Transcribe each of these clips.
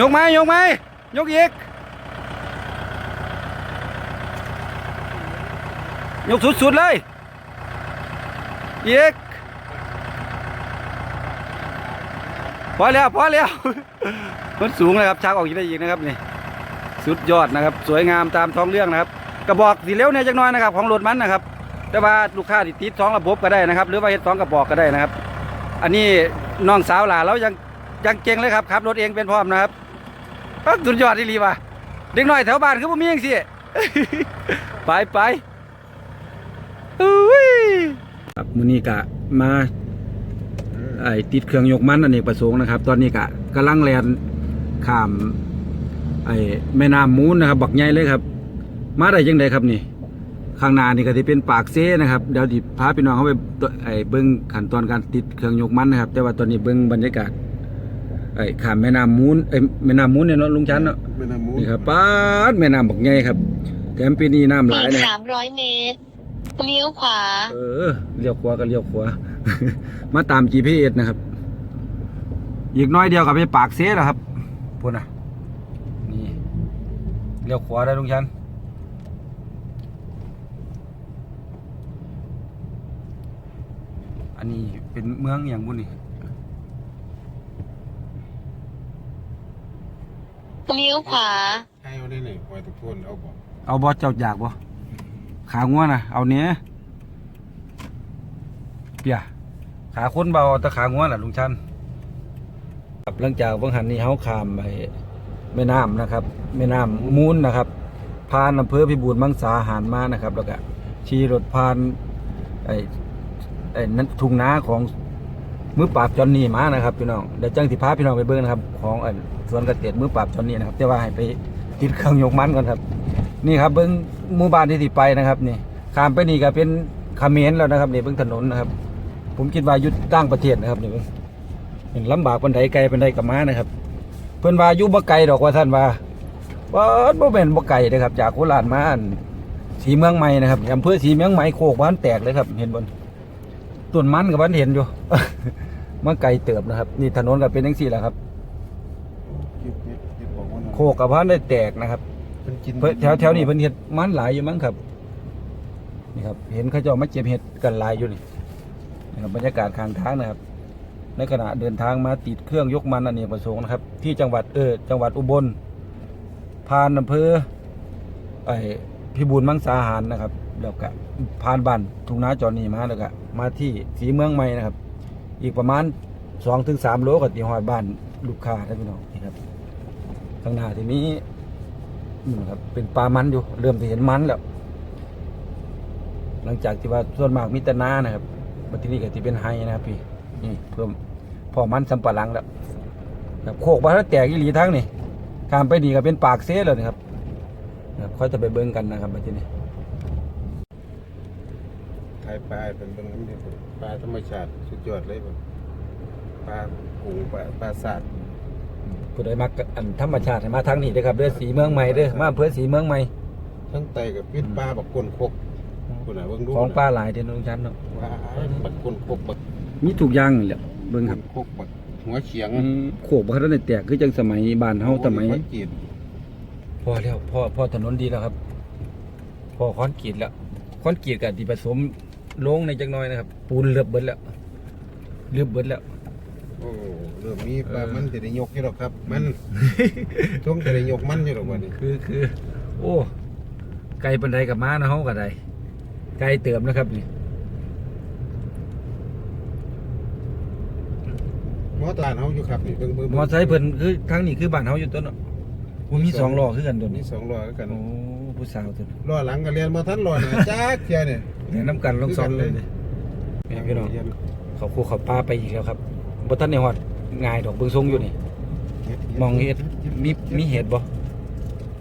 ยกไหมยกไหมยกอีก ยกสุดๆเลยอีกพอแล้วพอแล้วมันสูงเลยครับชักออกอีกได้อีกนะครับนี่สุดยอดนะครับ สวยงามตามท้องเรื่องนะครับ กระบอกสีเลี้ยวเนี่ยจักน้อยนะครับ ของรถมันนะครับ แต่ว่าลูกค้าที่ติดสองระบบก็ได้นะครับ หรือว่าเฮ็ดสองกระบอกก็ได้นะครับ อันนี้น้องสาวหลานเรายังยังเก่งเลยครับขับรถเองเป็นพร้อมนะครับ สุดยอดที่รีว่ะเด็กน้อยแถวบ้านคือบ่มีจังซี่ไปไปอุ้ยครับมื้อนี้กะมาไอ้ติดเครื่องยกมันอเนกประสงค์นะครับ ตอนนี้กะกำลังแลนข้ามไอ้แม่น้ำมูลนะครับ บักใหญ่เลยครับ มาได้ยังไงครับนี่ ข้างหน้านี่ก็จะเป็นปากเซ่นะครับเดี๋ยวดิพาพี่น้องเข้าไปไอ้เบิ้งขั้นตอนการติดเครื่องยกมันนะครับ แต่ว่าตอนนี้เบิ้งบรรยากาศ ไอ้ข้ามแม่น้ำมูลไอ้แม่น้ำมูลเนี่ยเนาะลุงชันเนาะแม่น้ำมูลนี่ครับป้าดแม่น้ำบักใหญ่ครับแถมปีนี้น้ำหลายอีกนะสามร้อยเมตร เลี้ยวขวา เออเลี้ยวขวาก็เลี้ยวขวา มาตาม GPS นะครับ อีกน้อยเดียวกับไปปากเซ่แล้วครับพูดนะนี่เลี้ยวขวาได้ลุงชันอันนี้เป็นเมืองอย่างบุญนี่ เลี้ยวขวา ให้เอาได้เลยคอยตะโกนเอาบอกเอาบอสเจ้าอยากบ่ขางัวนะเอาเนี้ยเปียขาคนเบาแต่ขางัวน่ะลุงชันครับหลังจากวังหันนี้เฮาข้ามไปแม่น้ำนะครับ แม่น้ำมูลนะครับผ่านอำเภอพิบูลมังสาหารมานะครับ แล้วก็ขี่รถผ่านไอ้ไอ้นั้นทุ่งนาของ มือปราบจอนนี่มานะครับพี่น้องเดี๋ยวจังสิพาพี่น้องไปเบิ่งนะครับ ของสวนเกษตรมือปราบจอนนี่นะครับแต่ว่าให้ไปติดเครื่องยกมันก่อนครับ นี่ครับเบิ้งหมู่บ้านที่ที่ไปนะครับนี่ข้ามไปนี่ก็เป็นเมรแล้วนะครับนี่เบิ้งถนนนะครับ ผมคิดว่ายุดต่างประเทศนะครับนี่เห็นลำบากปันไดไกลปันไดกับมานะครับ เพื่อนว่ายู่บ่ไกลดอกว่าท่านว่าว่าบ่เป็นบ่ไกลนะครับ จากโคราชมาสีเมืองใหม่นะครับอำเภอสีเมืองใหม่โคกบ้านแตกเลยครับ เห็นบนต้นมันกับบ้านเห็นอยู่ มาไกลเติบนะครับ นี่ถนนก็เป็นจังซี่แหละครับคิดคิดคิดบอกว่าโคกกับบ้านได้แตกนะครับเป็นกินเพิ่นแถวแถวนี้เพิ่นเฮ็ดมันหลายอยู่มั้งครับนี่ครับ เห็นเขาเจ้ามาเก็บเห็ดกันหลายอยู่นี่นะครับบรรยากาศข้างทางนะครับ ในขณะเดินทางมาติดเครื่องยกมันอันนี้ประสงค์นะครับ ที่จังหวัดเออจังหวัดอุบลผ่านอำเภอไอ้พิบูลมังสาหารนะครับ แล้วก็ผ่านบ้านทุ่งนาจอนี่มาแล้วก็มาที่สีเมืองใหม่นะครับ อีกประมาณสองถึงสามโลก็ตีหอยบ้านลูกค้าท่านพี่น้องนี่ครับข้างหน้าที่นี้นี่นะครับเป็นปลามันอยู่ เริ่มจะเห็นมันแล้ว หลังจากที่ว่าส่วนมากมีแต่นานะครับบัดทีนี้ก็ที่เป็นไฮนะครับพี่นี่เพิ่มพอมันสำปะหลังแล้วแบบโคกบ้านแตกอีหลีทั้งนี่ข้ามไปนี่ก็เป็นปากเซ่เลยนะครับนะครับเขาจะไปเบิ้งกันนะครับบัดทีนี้ไทยปลาเป็นเบิ่งน้ำเดียวป ลาธรรมชาติสุดยอดเลยบ่ปลากุ้งปลาปลาสาดผู้ใดมาอันธรรมชาติให้มาทางนี้เด้อครับเด้อสีเมืองใหม่เด้อมาอำเภอสีเมืองใหม่ ทั้งไตกับพิษปลาบักก้นคกคุณน่ะเบิ่งดูของปลาหลายเด้อน้องชันเนาะว่าบักก้นคกบักมีทุกอย่างนี่แหละเบิ้งครับคกบักหัวเฉียงอืมโคกบ้านได้แตกคือจังสมัยบ้านเฮาสมัย หัวจีนพอแล้วพอพอถนนดีแล้วครับ พอคอนกรีตแล้วคอนกรีตกับที่ผสม ลงในจังน้อยนะครับ ปูนเลือบเบิดแล้วเลือบเบิดแล้ว โอ้เริ่มมีปลามันจะได้ยกอยู่หรอกครับ มันช่วงจะได้ยกมันอยู่หรอกวันนี้คือคือ โอ้ ไกลปันไดกับม้านะเฮากับไดไกลเติมนะครับนี่หมอตาลเฮาอยู่ครับนี่เบิ่งเบิ่งมอไซค์เพิ่นคือทางนี้คือบ้านเฮาอยู่ต้นเนาะว่ามีสองล้อคือกันตัวมีนี้สองล้อแล้วกันโอ้ผู้สาวตัวนี้ล้อหลังก็เรียนมาทันล้อเนี่ยจักเที่ยเนี่ย แนะนํกันลองซ้อนเลยนี่พี่น้องเขาคู่เขาป้าไปอีกแล้วครับบ่ทันได้ฮอดง่ายดอกเบิ่งทรงอยู่นี่มองเห็ดมีมีเห็ดบ่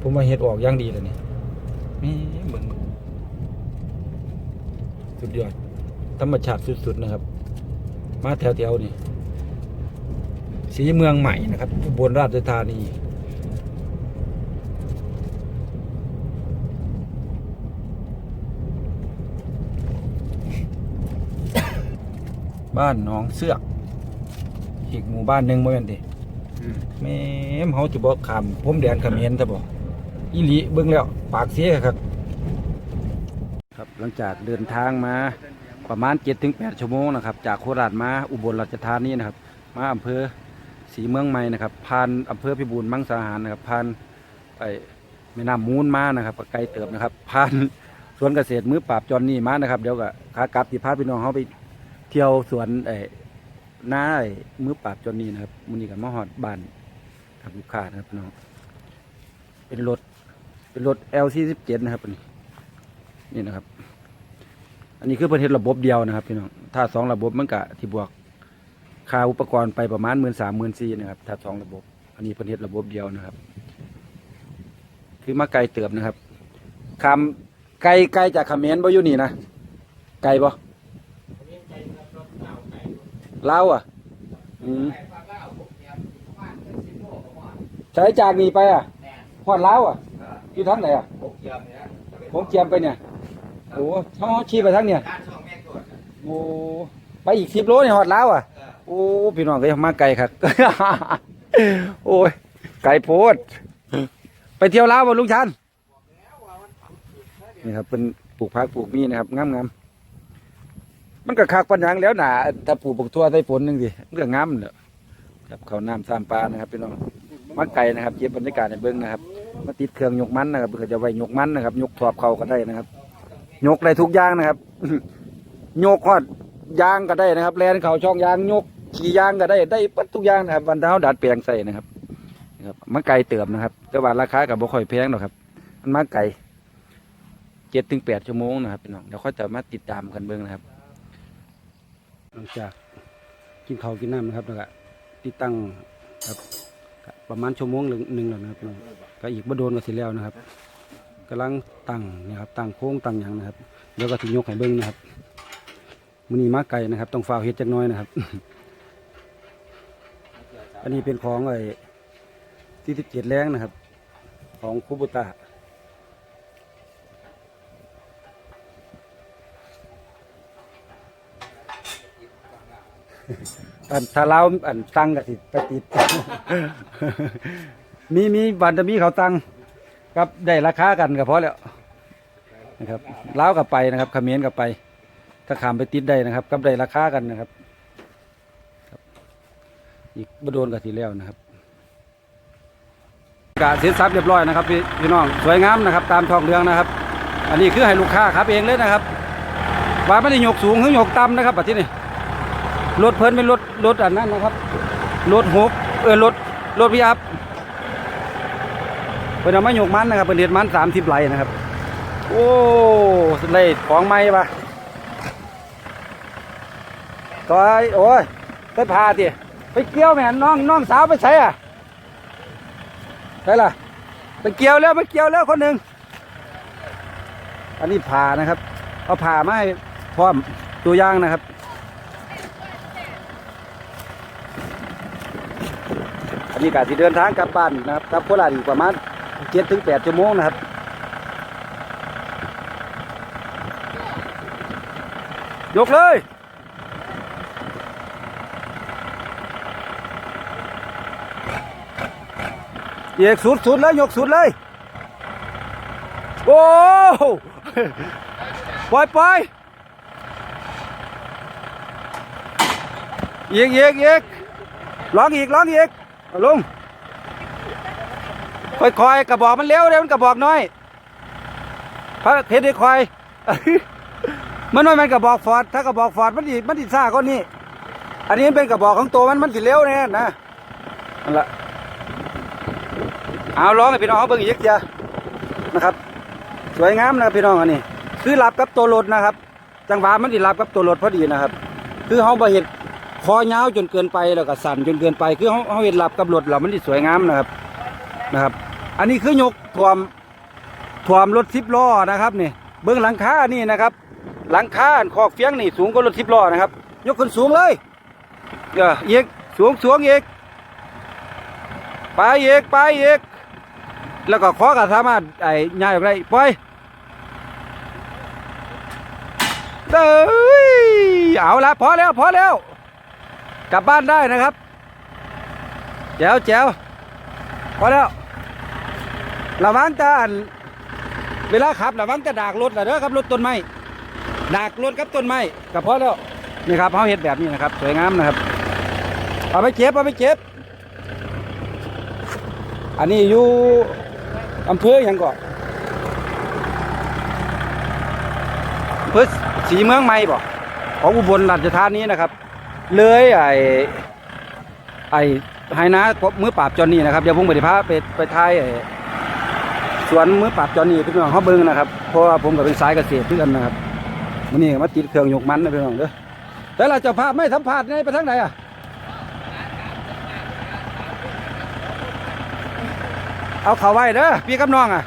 ผมว่าเห็ดออกอย่างดีเลยนี่มีเบิ่งสุดยอดธรรมชาติสุดๆนะครับ มาแถวๆนี่สีเมืองใหม่นะครับอุบลราชธานี บ้านหนองเสือก อีกหมู่บ้านหนึ่งเมื่อวันดิอืม แม่มเฮาจะบ่ข้ามพรมแดนเขมรซะบ่อีหลีเบิ่งแล้ว ปากเสียครับ ครับหลังจากเดินทางมาประมาณ 7-8 ชั่วโมงนะครับ จากโคราชมาอุบลราชธานีนะครับ มาอำเภอศรีเมืองใหม่นะครับ ผ่านอำเภอพิบูลมังสาหารนะครับผ่านไอ้แม่น้ำมูลมานะครับก็ไกลเติบนะครับผ่านสวนเกษตรมือปราบจอนนี่มานะครับ เดี๋ยวก็ขากลับที่พาพี่น้องเขาไป เที่ยวสวนไอ้หน้าไอ้มือปราบจนนี่นะครับมื้อนี้ก็มาฮอดบ้านครับลูกค้านะครับน้องเป็นรถเป็นรถ L47 นะครับอันนี้นี่นะครับ อันนี้คือประเทศระบบเดียวนะครับพี่น้องถ้าสองระบบมันก็ที่บวกค่าอุปกรณ์ไปประมาณหมื่นสามหมื่นสี่นะครับ ถ้าสองระบบ อันนี้ประเทศระบบเดียวนะครับ คือมาไกลเติบนะครับคำไกลไกลจากเขมรบ่อยู่นี่นะไกลบ่ ลาวอะอืมใช้จากนี่ไปอะฮอดลาวอะอยู่ทางไหนอะผมเจียมไปเนี่ยโอ้เขาชี้ไปทางเนี่ยโอ้ไปอีกสิบโลนี่ฮอดลาวอะโอ้พี่น้องก็ยังมาไกลครับโอ้ยไกลโพด ไปเที่ยวลาวบ่ลุงชันนี่ครับเป็นปลูกผักปลูกมีนะครับงามงามๆ มันก็คักปัญญังแล้วหนาถ้าปลูกปลูกทั่วใส่ฝนนึงสิเรื่องงามเนอะครับเขาน้ำสามปลานะครับพี่น้องมาไกลนะครับเก็บบรรยากาศในเบื้องนะครับมาติดเครื่องยกมันนะครับเพื่อจะไว้ยกมันนะครับ ยกถอบเขาก็ได้นะครับ ยกได้ทุกอย่างนะครับ ยกฮอดยางก็ได้นะครับแลนเขาช่องยางยกขี่ยางก็ได้ได้ปัดทุกอย่างนะครับวันเท้าดัดแปลงใส่นะครับนะครับมาไกลเติมนะครับ แต่ว่าราคากับบ่ค่อยแพงหรอกครับ มันมาไกลเจ็ดถึงแปดชั่วโมงนะครับพี่น้องเดี๋ยวค่อยจะมาติดตามกันเบื้องนะครับ หลังจากกินข้าวกินน้ำนะครับแล้วก็ติดตั้งครับก็ประมาณชั่วโมงหนึ่งหนึ่งแล้วนะครับพี่น้องก็อีกบ่โดนก็สิแล้วนะครับกำลังตั้งนี่ครับตั้งโค้งตั้งหยังนะครับเดี๋ยวก็สิยกให้เบิ้งนะครับมือนี้มาไก่นะครับ ต้องฝ้าวเฮ็ดจักหน้อยนะครับ อันนี้เป็นของไอ้ที่สิบเจ็ดแรงนะครับ ของคุบุตะ อันถ้าเราอันตั้งก็สิไปติด มีมีบันจะมีเขาตั้งกับได้ราคากันก็พอแล้วนะครับเล้าวกับไปนะครับเขมรกับไป ถ้าขามไปติดได้นะครับ กับได้ราคากันนะครับ อีกบโดนกับสีแล้วนะครับกาเสร็จสับเรียบร้อยนะครับพี่พี่น้องสวยงามนะครับ ตามทองเรืองนะครับ อันนี้คือให้ลูกค้าครับเองเลยนะครับว่าไม่ได้ยกสูงหรือยกต่ำนะครับแบบที่นี่ รถเพิ่นเป็นรถรถอันนั้นนะครับ รถหกเออรถรถพิอัพเป็นเอามายกมันนะครับเป็นเด็ดมันสามสิบไหลนะครับ โอ้ได้ของใหม่ปะต่อยโอ้ยไปพาทีไปเกี่ยวแม่น้องน้องสาวไปใช้อะใช่ล่ะไปเกี่ยวแล้วไปเกี่ยวแล้วคนหนึ่งอันนี้ผ่านะครับ เอาผ่ามาให้พร้อมตัวย่างนะครับ นนี้กาที่เดินทางกลับบ้านนะครับกลับโคราชอีกประมาณเจ็ดถึงแปดชั่วโมงนะครับยกเลยเอกสุดสุดเลยยกสุดเลย โอ้ปล่อยปล่อยอีกอีกอีกร้องอีกร้องอีก ลุงค่อยคอยๆกระบอกมันเร็วเดี๋ยวมันกระบอกน้อยพระเพชรได้คอย มันน้อยมันกระบอกฟอร์ดถ้ากระบอกฟอร์ดมันดีมันดีซ่าก็นี่อันนี้เป็นกระบอกของตัวมันมันสิเร็วแน่นะนั่นละเอาร้องให้พี่น้องเขาเบิ่งอีกเดียวนะครับ สวยงามนะครับพี่น้องอันนี้ คือรับกับตัวรถนะครับ จังหวะมันสิรับกับตัวรถพอดีนะครับ คือเขาบ่เห็ด คอยาวจนเกินไปแล้วก็สั่นจนเกินไป คือเขาเขาเห็ดรับกับรถเรามันสิสวยงามนะครับนะครับ อันนี้คือยกถ่วมถ่วมรถสิบล้อนะครับนี่เบื้องหลังคานี่นะครับ หลังคาขอกเฟียงนี่สูงกว่ารถสิบล้อนะครับ ยกขึ้นสูงเลยเอออีกสูงสูงอีกไปอีกไปอีกแล้วก็ขอก็สามารถไอ้ย้ายออกได้ปล่อยเด้ยเอาละพอแล้วพอแล้ว กลับบ้านได้นะครับแจ๋วแจ๋วพอแล้วระวังแตาอันเวลาขับระวังแตาดากรถนะเด้อครับรถต้นไม้ดากรถกับต้นไม้ก็พอแล้วนี่ครับเขาเฮ็ดแบบนี้นะครับ สวยงามนะครับเอาไปเก็บเอาไปเก็บอันนี้อยู่อำเภอหยังก่อนอำเภอสีเมืองใหม่บ่ของอุบลราชธานีนะครับ เลยไอ้ไอ้ไฮนะมือปราบจอนนี่นะครับเดี๋ยวผมไปพาไปไปท้ายไอ้สวนมือปราบจอนนี่พี่น้องเขาเบิ่งนะครับเพราะว่าผมก็เป็นสายเกษตรเพื่อนนะครับมันนี่มาติดเครื่องยกมันนะพี่น้องเด้อแต่เราจะพาไม่สัมผัสในไปทางไหนอะเอาเขาไว้เด้อพี่กับน้องอะ